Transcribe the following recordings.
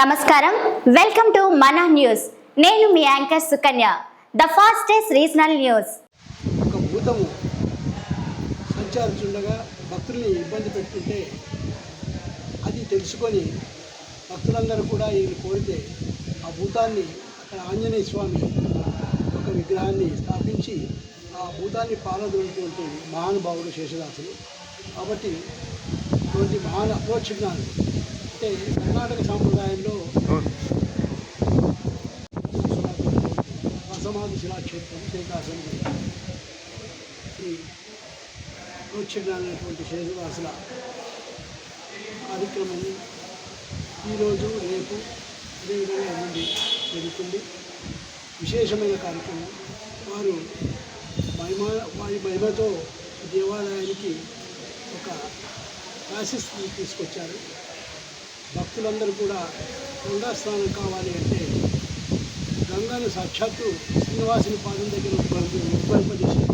నమస్కారం. Welcome to మన news. నేను మీ anchor Sukanya. The fastest regional news. ఒక భూతము సంచారించుండగా భక్తుల్ని ఇబ్బంది పెట్టుకుంటే అది తెలుసుకొని భక్తులందరూ కూడా ఈయన కోరితే ఆ భూతాన్ని అక్కడ ఆంజనేయ స్వామి ఒక విగ్రహాన్ని స్థాపించి ఆ భూతాన్ని పాలదొలుతున్నటువంటి మహానుభావుడు శేషదాసులు కాబట్టి ఇటువంటి మహాన్ అప్రోక్షజ్ఞానం అంటే కర్ణాటక సాంప్రదాయంలో రసమాది శిలాక్షేత్రం శ్రీకాశం ఈ ప్రోక్షజ్ఞానటువంటి శేషదాసుల కార్యక్రమం ఈరోజు రేపు అదేవిధంగా ఎల్లుండి జరుగుతుంది. విశేషమైన కార్యక్రమం. వారు మహిమ వారి మహిమతో దేవాలయానికి ఒక క్లాసెస్ తీసుకొచ్చారు. భక్తులందరూ కూడా గంగా స్నానం కావాలి అంటే గంగాను సాక్షాత్తు శ్రీనివాసుని పాదం దగ్గర ఉద్భవింపజేసి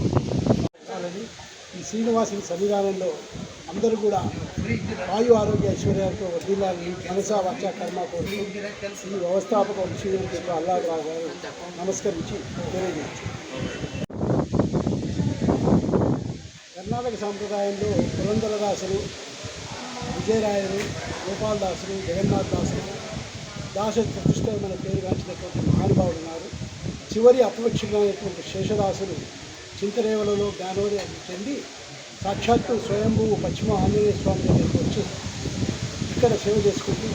ఈ శ్రీనివాసుని సన్నిధానంలో అందరూ కూడా వాయు ఆరోగ్య ఐశ్వర్యాలతో వదిలాలని మనసా వాచ కర్మ కోరుతూ ఈ వ్యవస్థాపక శ్రీనివాసు అల్లాహరావు గారు నమస్కరించి తెలియజేయచ్చు. కర్ణాటక సాంప్రదాయంలో పురంధరదాసులు విజయరాయలు గోపాలదాసులు జగన్నాథ్ దాసులు దాస ప్రతిష్టమైన పేరు గాంచినటువంటి మహానుభావులు ఉన్నారు. చివరి అపవిక్షమైనటువంటి శేషదాసులు చింతరేవలలో జ్ఞానోదయం చెంది సాక్షాత్తు స్వయంభూ పశ్చిమ ఆంజనేయ స్వామి దగ్గరికి వచ్చి ఇక్కడ సేవ చేసుకుంటూ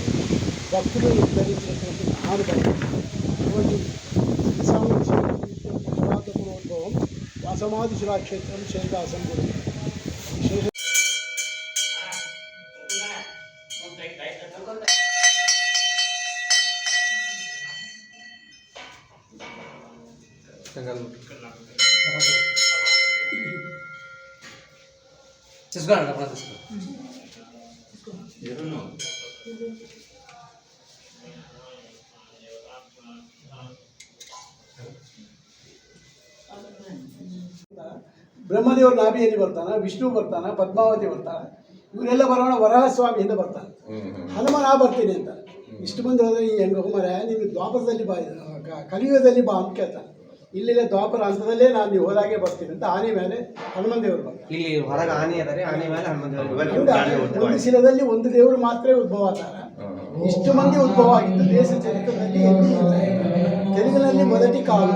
భక్తులు ధరించినటువంటి మహానుభావులు. అటువంటి శతాబ్దపూర్వోద్భవం వాసమాది శిలాక్షేత్రం శేషదాసం గురించి తీసుకోండి అప్పుడు తీసుకో ಬ್ರಹ್ಮದೇವರು ನಾಭಿಯಲ್ಲಿ ಬರ್ತಾನ ವಿಷ್ಣು ಬರ್ತಾನ ಪದ್ಮಾವತಿ ಬರ್ತಾನ ಇವರೆಲ್ಲ ಬರೋಣ ವರಹಸ್ವಾಮಿಯಿಂದ ಬರ್ತಾನೆ ಹನುಮ ನಾ ಬರ್ತೀನಿ ಅಂತ ಇಷ್ಟು ಮಂದಿ ಹೋದ್ರೆ ಈ ಹೆಂಗ ಮರ ನೀನು ದ್ವಾಪರದಲ್ಲಿ ಬಾ ಕ- ಕಲಿಯುಗದಲ್ಲಿ ಬಾ ಅಂತ ಕೇಳ್ತಾನೆ ಇಲ್ಲಿಲ್ಲ ದ್ವಾಪರ ಹಂತದಲ್ಲೇ ನಾನು ನೀವು ಹೋದಾಗೆ ಬರ್ತೀನಿ ಅಂತ ಆನೆ ಮೇಲೆ ಹನುಮನ್ ದೇವರು ಇಲ್ಲಿ ಹೊರಗೆ ಆನೆ ಅದಾರೆ ಆನೆ ಮೇಲೆ ಹನುಮಂತ ದೇವರು ಒಂದು ಶಿಲದಲ್ಲಿ ಒಂದು ದೇವರು ಮಾತ್ರ ಉದ್ಭವ ಆತಾರ ಇಷ್ಟು ಮಂದಿ ಉದ್ಭವ ಆಗಿದ್ದು ದೇಶ ಚರಿತ್ರದಲ್ಲಿ ಎಲ್ಲಿ ಇಲ್ಲ. ತೆಲುಗಿನಲ್ಲಿ ಮೊದಟಿ ಕಾಲು.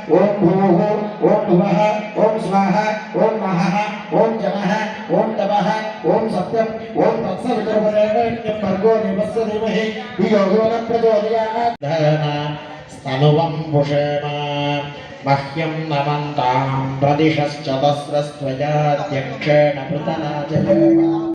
ओम भूः ओम भुवः ओम स्वाहा ओम महः ओम जनः ओम तपः ओम सत्यम ओम तत्सवितुर्वरेण्यं भर्गो देवस्य धीमहि धियो न प्रचोदयात्। स्तनुवम्बुषेम मह्यं नमन्तां प्रदिशश्च दस्रस्त्वजाध्यक्षेण पृतनाचयेम